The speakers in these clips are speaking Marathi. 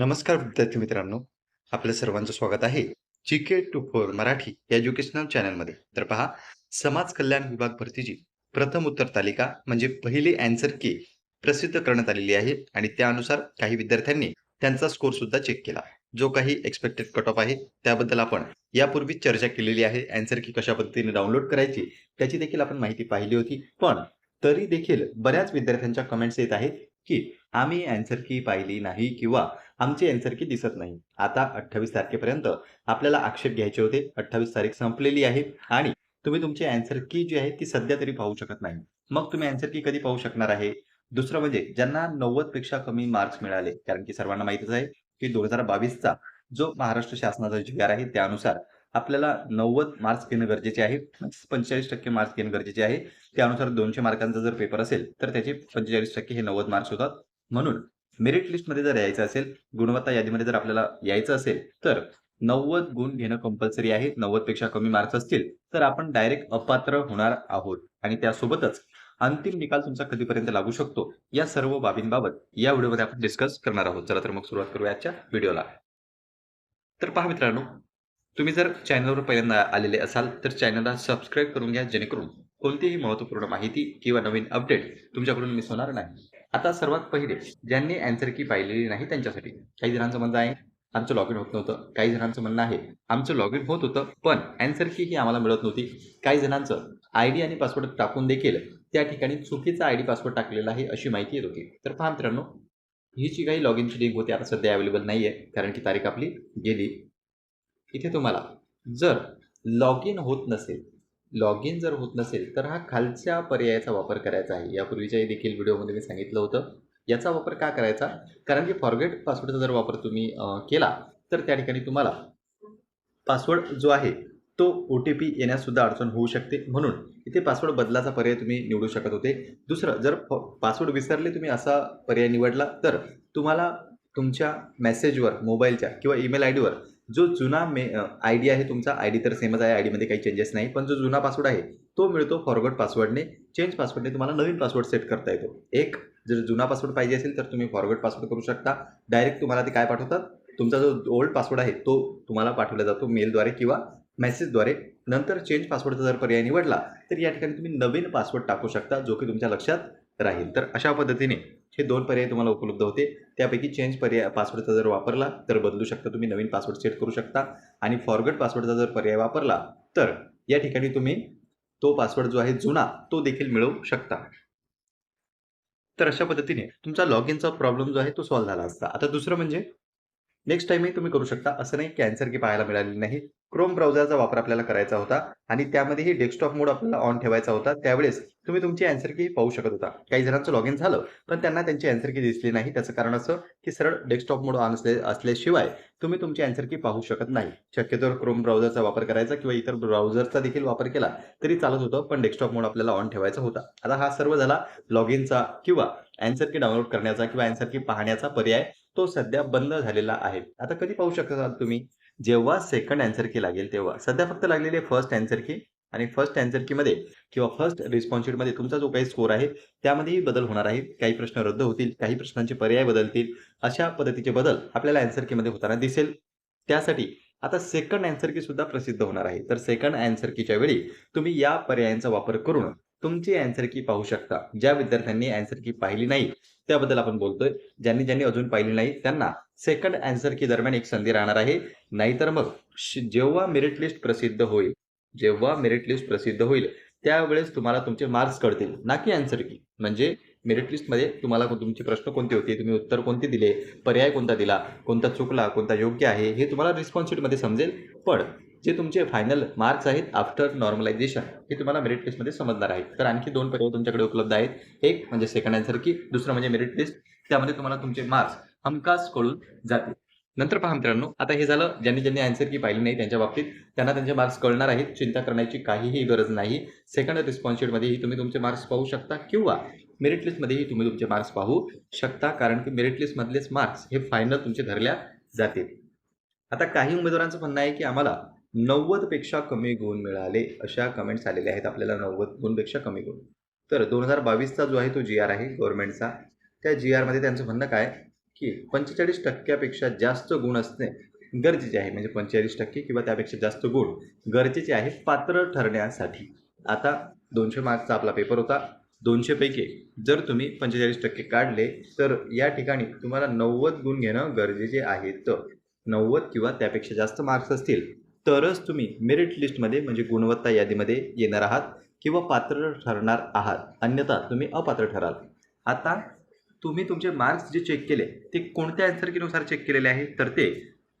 नमस्कार विद्यार्थी मित्रांनो. आपलं सर्वांचं स्वागत आहे G K two four Marathi या एज्युकेशनल चॅनलमध्ये तर पहा समाज कल्याण विभाग भरतीची प्रथम उत्तर तालिका म्हणजे पहिली अँसर की प्रसिद्ध करण्यात आलेली आहे आणि त्यानुसार काही विद्यार्थ्यांनी त्यांचा स्कोर सुद्धा चेक केला. जो काही एक्सपेक्टेड कट ऑफ आहे त्याबद्दल आपण यापूर्वी चर्चा केलेली आहे. अँसर की कशा पद्धतीने डाउनलोड करायची त्याची देखील आपण माहिती पाहिली होती. पण तरी देखील बऱ्याच विद्यार्थ्यांच्या कमेंट्स येत आहेत. की आम्ही अँसर की पाहिली नाही किंवा आमची अँसर की दिसत नाही. आता अठ्ठावीस तारखेपर्यंत आपल्याला आक्षेप घ्यायचे होते. अठ्ठावीस तारीख संपलेली आहे आणि तुम्ही तुमची अँसर की जी आहे ती सध्या तरी पाहू शकत नाही. मग तुम्ही अँसर की कधी पाहू शकणार आहे? दुसरं म्हणजे ज्यांना नव्वदपेक्षा कमी मार्क्स मिळाले कारण की सर्वांना माहितच आहे की दोन हजार बावीसचा जो महाराष्ट्र शासनाचा जी आर आहे त्यानुसार आपल्याला नव्वद मार्क्स घेणं गरजेचे आहे. पंचेचाळीस टक्के मार्क्स घेणं गरजेचे आहे. त्यानुसार दोनशे मार्कांचा जर पेपर असेल तर त्याचे पंचेचाळीस टक्के हे नव्वद मार्क्स होतात. म्हणून मेरिट लिस्टमध्ये जर यायचं असेल गुणवत्ता यादीमध्ये जर आपल्याला यायचं असेल तर नव्वद गुण घेणं कंपल्सरी आहे. नव्वदपेक्षा कमी मार्क्स असतील तर आपण डायरेक्ट अपात्र होणार आहोत. आणि त्यासोबतच अंतिम निकाल तुमचा कधीपर्यंत लागू शकतो या सर्व बाबींबाबत या व्हिडिओमध्ये आपण डिस्कस करणार आहोत. चला तर मग सुरुवात करूया आजच्या व्हिडिओला तर पहा मित्रांनो तुम्ही जर चॅनलवर पहिल्यांदा आलेले असाल तर चॅनलला सबस्क्राईब करून घ्या जेणेकरून कोणतीही महत्त्वपूर्ण माहिती किंवा नवीन अपडेट तुमच्याकडून मिस होणार नाही. आता सर्वात पहिले ज्यांनी अँसर की पाहिलेली नाही त्यांच्यासाठी. काही जणांचं म्हणणं आहे आमचं लॉग इन होत नव्हतं. काही जणांचं म्हणणं आहे आमचं लॉग इन होत होतं पण अँसर की ही आम्हाला मिळत नव्हती. काही जणांचं आय डी आणि पासवर्ड टाकून देखील त्या ठिकाणी चुकीचा आय डी पासवर्ड टाकलेला आहे अशी माहिती येत होती. तर पहा मित्रांनो ही जी काही लॉग इनची लिंक होती आता सध्या अवेलेबल नाही आहे कारण की तारीख आपली गेली. इथे तुम्हाला जर लॉग इन होत नसेल लॉग इन जर होत नसेल तर हा खालच्या पर्यायाचा वापर करायचा आहे. यापूर्वीच्याही देखील व्हिडिओमध्ये मी सांगितलं होतं. याचा वापर का करायचा? कारण की फॉरगेट पासवर्डचा जर वापर तुम्ही केला तर त्या ठिकाणी तुम्हाला पासवर्ड जो आहे तो ओ टी पी येण्याससुद्धा अडचण होऊ शकते. म्हणून इथे पासवर्ड बदलाचा पर्याय तुम्ही निवडू शकत होते. दुसरं जर पासवर्ड विसरले तुम्ही असा पर्याय निवडला तर तुम्हाला तुमच्या मेसेजवर मोबाईलच्या किंवा ईमेल आय डीवर जो जुना मे आय डी आहे तुमचा आय डी तर सेमच आहे आय डीमध्ये काही चेंजेस नाही पण जो जुना पासवर्ड आहे तो मिळतो फॉरवर्ड पासवर्डने चेंज पासवर्डने तुम्हाला नवीन पासवर्ड सेट करता येतो. एक जर जुना पासवर्ड पाहिजे असेल तर तुम्ही फॉरवर्ड पासवर्ड करू शकता. डायरेक्ट तुम्हाला ते काय पाठवतात? तुमचा जो ओल्ड पासवर्ड आहे तो तुम्हाला पाठवला जातो मेलद्वारे किंवा मेसेजद्वारे नंतर चेंज पासवर्डचा जर पर्याय निवडला तर या ठिकाणी तुम्ही नवीन पासवर्ड टाकू शकता जो की तुमच्या लक्षात राहील. तर अशा पद्धतीने हे दोन पर्याय तुम्हाला उपलब्ध होते. त्यापैकी चेंज पर्याय पासवर्डचा जर वापरला तर बदलू शकता तुम्ही नवीन पासवर्ड सेट करू शकता आणि फॉरगट पासवर्डचा जर पर्याय वापरला तर या ठिकाणी तुम्ही तो पासवर्ड जो आहे जुना तो देखील मिळवू शकता. तर अशा पद्धतीने तुमचा लॉग इनचा प्रॉब्लेम जो आहे तो सॉल्व्ह झाला असता. आता दुसरं म्हणजे नेक्स्ट टाइमही तुम्ही करू शकता. असं नाही कॅन्सर की पाहायला मिळालेली नाही. क्रोम ब्राउझरचा वापर आपल्याला करायचा होता आणि त्यामध्येही डेस्कटॉप मोड आपल्याला ऑन ठेवायचा होता. त्यावेळेस तुम्ही तुमची अँसर की पाहू शकत होता. काही जणांचं लॉग इन झालं पण त्यांना त्यांची अँसर की दिसली नाही. त्याचं कारण असं की सरळ डेस्कटॉप मोड ऑन असले असल्याशिवाय तुम्ही तुमची अँसर की पाहू शकत नाही. शक्यतोवर क्रोम ब्राउझरचा वापर करायचा किंवा इतर ब्राउझरचा देखील वापर केला तरी चालत होतं पण डेस्कटॉप मोड आपल्याला ऑन ठेवायचा होता. आता हा सर्व झाला लॉग इनचा किंवा अँसर की डाउनलोड करण्याचा किंवा अँसर की पाहण्याचा पर्याय तो सध्या बंद झालेला आहे. आता कधी पाहू शकता तुम्ही? जेव्हा सेकंड अँसर की लागेल तेव्हा. सध्या फक्त लागलेली आहे फर्स्ट अँसर की आणि फर्स्ट अँसर कीमध्ये किंवा फर्स्ट रिस्पॉन्सिटमध्ये तुमचा जो काही स्कोर आहे त्यामध्येही बदल होणार आहे काही प्रश्न रद्द होतील काही प्रश्नांचे पर्याय बदलतील. अशा पद्धतीचे बदल आपल्याला अँसर कीमध्ये होताना दिसेल. त्यासाठी आता सेकंड अँसर की सुद्धा प्रसिद्ध होणार आहे. तर सेकंड अँसर कीच्या वेळी तुम्ही या पर्यायांचा वापर करून तुमची अँसर की पाहू शकता. ज्या विद्यार्थ्यांनी अँसर की पाहिली नाही त्याबद्दल आपण बोलतोय. ज्यांनी ज्यांनी अजून पाहिली नाही त्यांना सेकंड अँसर की दरम्यान एक संधी राहणार आहे. नाहीतर मग श- जेव्हा मेरिट लिस्ट प्रसिद्ध होईल जेव्हा मेरिट लिस्ट प्रसिद्ध होईल त्यावेळेस तुम्हाला तुमचे मार्क्स कळतील. ना की अँसर की म्हणजे मेरिट लिस्टमध्ये तुम्हाला तुमचे प्रश्न कोणते होते? तुम्ही उत्तर कोणते दिले? पर्याय कोणता दिला? कोणता चुकला? कोणता योग्य आहे? हे तुम्हाला रिस्पॉन्सिबिलिटीमध्ये समजेल. पण जे तुमचे फायनल मार्क्स आहेत आफ्टर नॉर्मलायझेशन हे तुम्हाला मेरिट लिस्टमध्ये समजणार आहे तर आणखी दोन पर्याय तुमच्याकडे उपलब्ध आहेत. एक म्हणजे सेकंड अँसर की दुसरं म्हणजे मेरिट लिस्ट त्यामध्ये तुम्हाला तुमचे मार्क्स हमखास कळून जातील. नंतर पहा मित्रांनो आता हे झालं ज्यांनी ज्यांनी अँसर की पाहिली नाही त्यांच्या बाबतीत त्यांना त्यांचे मार्क्स कळणार आहेत. चिंता करण्याची काहीही गरज नाही. सेकंड रिस्पॉन्सिटमध्येही तुम्ही तुमचे मार्क्स पाहू शकता किंवा मेरिट लिस्टमध्येही तुम्ही तुमचे मार्क्स पाहू शकता कारण की मेरिट लिस्टमधलेच मार्क्स हे फायनल तुमचे धरल्या जातील. आता काही उमेदवारांचं म्हणणं आहे की आम्हाला नव्वदपेक्षा कमी गुण मिळाले अशा कमेंट्स आलेल्या आहेत. आपल्याला नव्वद गुणपेक्षा कमी गुण. तर दोन हजार बावीसचा जो आहे तो जी आर आहे गव्हर्नमेंटचा त्या जी आरमध्ये त्यांचं म्हणणं काय? की पंचेचाळीस टक्क्यापेक्षा जास्त गुण असणे गरजेचे आहे. म्हणजे पंचेचाळीस टक्के किंवा त्यापेक्षा जास्त गुण गरजेचे आहे पात्र ठरण्यासाठी. आता दोनशे मार्कचा आपला पेपर होता. दोनशेपैकी जर तुम्ही पंचेचाळीस टक्के काढले तर या ठिकाणी तुम्हाला नव्वद गुण घेणं गरजेचे आहेत नव्वद किंवा त्यापेक्षा जास्त मार्क्स असतील. तरच तुम्ही मेरिट लिस्टमध्ये म्हणजे गुणवत्ता यादीमध्ये येणार आहात किंवा पात्र ठरणार आहात. अन्यथा तुम्ही अपात्र ठराल. आता तुम्ही तुमचे मार्क्स जे चेक केले ते कोणत्या अँसर कीनुसार चेक केलेले आहे? तर ते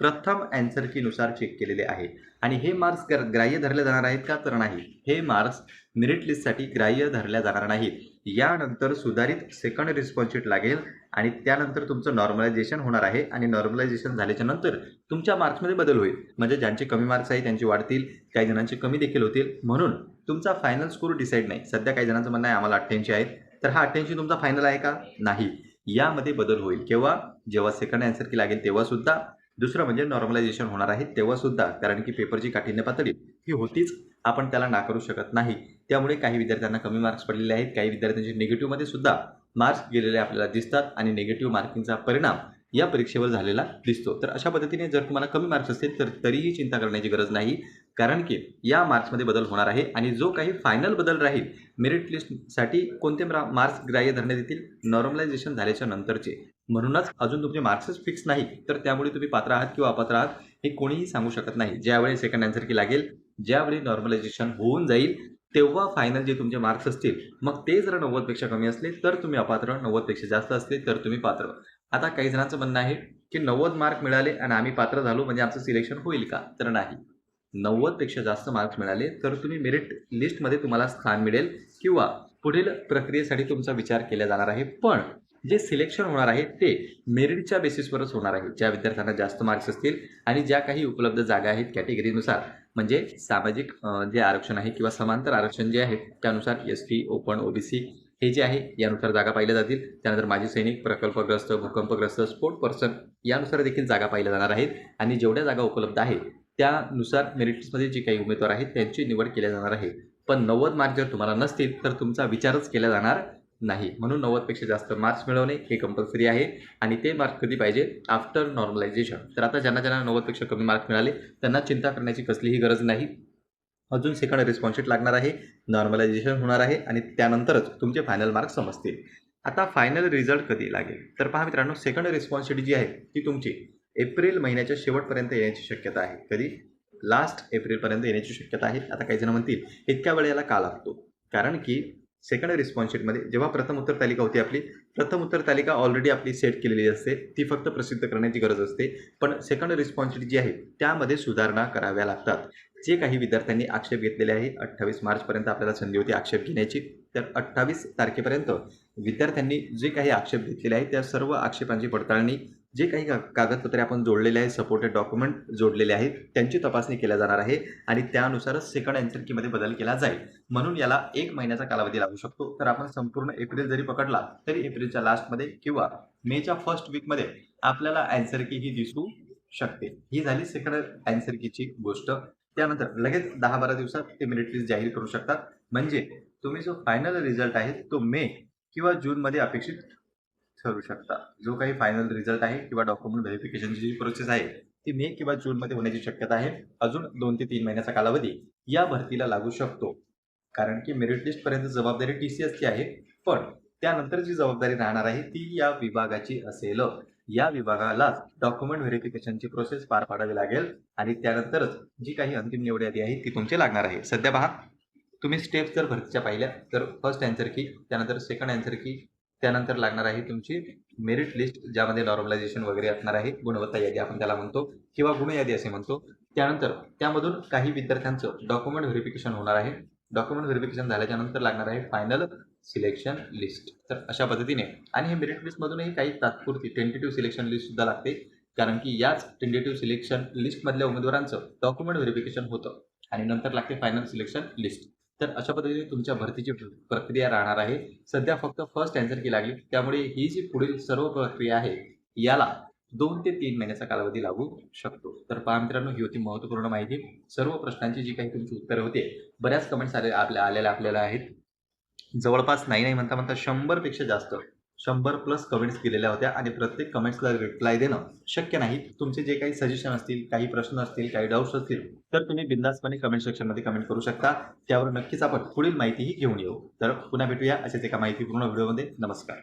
प्रथम अँसर कीनुसार चेक केलेले आहे. आणि हे मार्क्स ग्राह्य धरले जाणार आहेत का? तर नाही. हे मार्क्स मेरिट लिस्टसाठी ग्राह्य धरल्या जाणार नाहीत. यानंतर सुधारित सेकंड रिस्पॉन्स शीट लागेल आणि त्यानंतर तुमचं नॉर्मलायझेशन होणार आहे आणि नॉर्मलायझेशन झाल्याच्यानंतर तुमच्या मार्क्समध्ये बदल होईल. म्हणजे ज्यांचे कमी मार्क्स आहे त्यांचे वाढतील काही जणांचे कमी देखील होतील. म्हणून तुमचा फायनल स्कोर डिसाईड नाही. सध्या काही जणांचं म्हणणं आहे आम्हाला अठ्ठ्याऐंशी आहेत. तर हा अठ्ठ्याऐंशी तुमचा फायनल आहे का? नाही. यामध्ये बदल होईल. केव्हा? जेव्हा सेकंड अँसर की लागेल तेव्हा सुद्धा. दुसरं म्हणजे नॉर्मलायझेशन होणार आहे तेव्हा सुद्धा. कारण की पेपरची काठिण्य पातळी ही होतीच. आपण त्याला नाकारू शकत नाही. त्यामुळे काही विद्यार्थ्यांना कमी मार्क्स पडलेले आहेत. काही विद्यार्थ्यांचे निगेटिव्हमध्ये सुद्धा मार्क्स गेलेले आपल्याला दिसतात आणि निगेटिव्ह मार्किंगचा परिणाम या परीक्षेवर झालेला दिसतो. तर अशा पद्धतीने जर तुम्हाला कमी मार्क्स असतील तर तरीही चिंता करण्याची गरज नाही. कारण की या मार्क्समध्ये बदल होणार आहे आणि जो काही फायनल बदल राहील मेरिट लिस्टसाठी कोणते मार्क्स ग्राह्य धरण्यात येतील? नॉर्मलायझेशन झाल्याच्या नंतरचे. म्हणूनच अजून तुमचे मार्क्सच फिक्स नाही तर त्यामुळे तुम्ही पात्र आहात किंवा अपात्र आहात हे कोणीही सांगू शकत नाही. ज्यावेळी सेकंड आन्सर की लागेल ज्यावेळी नॉर्मलायझेशन होऊन जाईल तेव्हा फायनल जे तुमचे मार्क्स असतील मग ते जर नव्वदपेक्षा कमी असले तर तुम्ही अपात्र नव्वदपेक्षा जास्त असले तर तुम्ही पात्र. आता काही जणांचं म्हणणं आहे की नव्वद मार्क मिळाले आणि आम्ही पात्र झालो म्हणजे आमचं सिलेक्शन होईल का? तर नाही. नव्वदपेक्षा जास्त मार्क्स मिळाले तर तुम्ही मेरिट लिस्टमध्ये तुम्हाला स्थान मिळेल किंवा पुढील प्रक्रियेसाठी तुमचा विचार केला जाणार आहे. पण जे सिलेक्शन होणार आहे ते मेरिटच्या बेसिसवरच होणार आहे. ज्या विद्यार्थ्यांना जास्त मार्क्स असतील आणि ज्या काही उपलब्ध जागा आहेत कॅटेगरीनुसार म्हणजे सामाजिक जे आरक्षण आहे किंवा समांतर आरक्षण जे आहे त्यानुसार एस टी ओपन ओबीसी हे जे आहे यानुसार जागा पाहिल्या जातील. त्यानंतर माजी सैनिक प्रकल्पग्रस्त भूकंपग्रस्त स्पोर्ट पर्सन यानुसार देखील जागा पाहिल्या जाणार आहेत. आणि जेवढ्या जागा उपलब्ध आहेत त्यानुसार मेरिट्समध्ये जे काही उमेदवार आहेत त्यांची निवड केल्या जाणार आहे. पण नव्वद मार्क जर तुम्हाला नसतील तर तुमचा विचारच केला जाणार. नाही. म्हणून नव्वदपेक्षा जास्त मार्क्स मिळवणे हे कंपल्सरी आहे आणि ते मार्क कधी पाहिजे? आफ्टर नॉर्मलायझेशन तर आता ज्यांना ज्यांना नव्वदपेक्षा कमी मार्क मिळाले त्यांना चिंता करण्याची कसलीही गरज नाही. अजून सेकंड रिस्पॉन्सशीट लागणार आहे. नॉर्मलायझेशन होणार आहे आणि त्यानंतरच तुमचे फायनल मार्क्स समजतील. आता फायनल रिझल्ट कधी लागेल? तर पहा मित्रांनो सेकंड रिस्पॉन्स जी आहे ती तुमची एप्रिल महिन्याच्या शेवटपर्यंत येण्याची शक्यता आहे. कधी? लास्ट एप्रिलपर्यंत येण्याची शक्यता आहे. आता काही जण म्हणतील इतक्या वेळेला का लागतो? कारण की सेकंड रिस्पॉन्स शीटमध्ये जेव्हा प्रथम उत्तर तालिका होती आपली प्रथम उत्तर तालिका ऑलरेडी आपली सेट केलेली असते. ती फक्त प्रसिद्ध करण्याची गरज असते. पण सेकंड रिस्पॉन्स शीट जी आहे त्यामध्ये सुधारणा कराव्या लागतात. जे काही विद्यार्थ्यांनी आक्षेप घेतलेले आहे अठ्ठावीस मार्चपर्यंत आपल्याला संधी होती आक्षेप घेण्याची. तर अठ्ठावीस तारखेपर्यंत विद्यार्थ्यांनी जे काही आक्षेप घेतलेले आहेत त्या सर्व आक्षेपांची पडताळणी जे काही का कागदपत्रे आपण जोडलेले आहेत सपोर्टेड डॉक्युमेंट जोडलेले आहेत त्यांची तपासणी केल्या जाणार आहे आणि त्यानुसारच सेकंड अँसर कीमध्ये बदल केला जाईल. म्हणून याला एक महिन्याचा कालावधी लागू शकतो. तर आपण संपूर्ण एप्रिल जरी पकडला तरी एप्रिलच्या लास्टमध्ये किंवा मेच्या फर्स्ट वीकमध्ये आपल्याला अँसर की ही दिसू शकते. ही झाली सेकंड अँसर कीची गोष्ट. त्यानंतर लगेच दहा बारा दिवसात ते मेरिट लिस्ट जाहीर करू शकतात. म्हणजे तुम्ही जो फायनल रिझल्ट आहे तो मे किंवा जूनमध्ये अपेक्षित ठरू शकता. जो काही फायनल रिझल्ट आहे किंवा डॉक्युमेंट व्हेरिफिकेशनची जी प्रोसेस आहे ती मे किंवा जूनमध्ये होण्याची शक्यता आहे. अजून दोन ते तीन महिन्याचा कालावधी या भरतीला लागू शकतो. कारण की मेरिट लिस्टपर्यंत जबाबदारी टी सी एसची आहे पण त्यानंतर जी जबाबदारी राहणार आहे ती या विभागाची असेल. या विभागाला डॉक्युमेंट व्हेरिफिकेशनची प्रोसेस पार पाडावी लागेल आणि त्यानंतरच जी काही अंतिम निवड यादी आहे ती तुमची लागणार आहे. सध्या पहा तुम्ही स्टेप्स जर भरतीच्या पाहिल्या तर फर्स्ट अँसर की त्यानंतर सेकंड अँसर की त्यानंतर लागणार आहे तुमची मेरिट लिस्ट ज्यामध्ये नॉर्मलायझेशन वगैरे असणार आहे गुणवत्ता यादी आपण त्याला म्हणतो किंवा गुण यादी असे म्हणतो. त्यानंतर त्यामधून काही विद्यार्थ्यांचं डॉक्युमेंट व्हेरिफिकेशन होणार आहे. डॉक्युमेंट व्हेरिफिकेशन झाल्याच्यानंतर लागणार आहे फायनल सिलेक्शन लिस्ट तर अशा पद्धतीने आणि हे मेरिट लिस्टमधूनही काही तात्पुरती टेंटेटिव्ह सिलेक्शन लिस्ट सुद्धा लागते. कारण की याच टेंटेटिव्ह सिलेक्शन लिस्टमधल्या उमेदवारांचं डॉक्युमेंट व्हेरिफिकेशन होतं. आणि नंतर लागते फायनल सिलेक्शन लिस्ट तर अशा पद्धतीने तुमच्या भरतीची प्रक्रिया राहणार आहे. सध्या फक्त फर्स्ट अँसर की लागली. त्यामुळे ही जी पुढील सर्व प्रक्रिया आहे याला दोन ते तीन महिन्याचा कालावधी लागू शकतो. तर पहा मित्रांनो ही होती महत्त्वपूर्ण माहिती. सर्व प्रश्नांची जी काही तुमची उत्तरं होते बऱ्याच कमेंट्स आले आपल्या आलेल्या आपल्याला आहेत. जवळपास नाही नाही म्हणता म्हणता शंभरपेक्षा जास्त शंभर प्लस कमेंट्स केलेल्या होत्या आणि प्रत्येक कमेंट्सला रिप्लाय देणं शक्य नाही. तुमचे जे काही सजेशन असतील काही प्रश्न असतील काही डाऊट्स असतील तर तुम्ही बिंदासपणे कमेंट सेक्शनमध्ये कमेंट करू शकता. त्यावर नक्कीच आपण पुढील माहितीही घेऊन येऊ. तर पुन्हा भेटूया अशाच एका माहितीपूर्ण व्हिडिओमध्ये नमस्कार.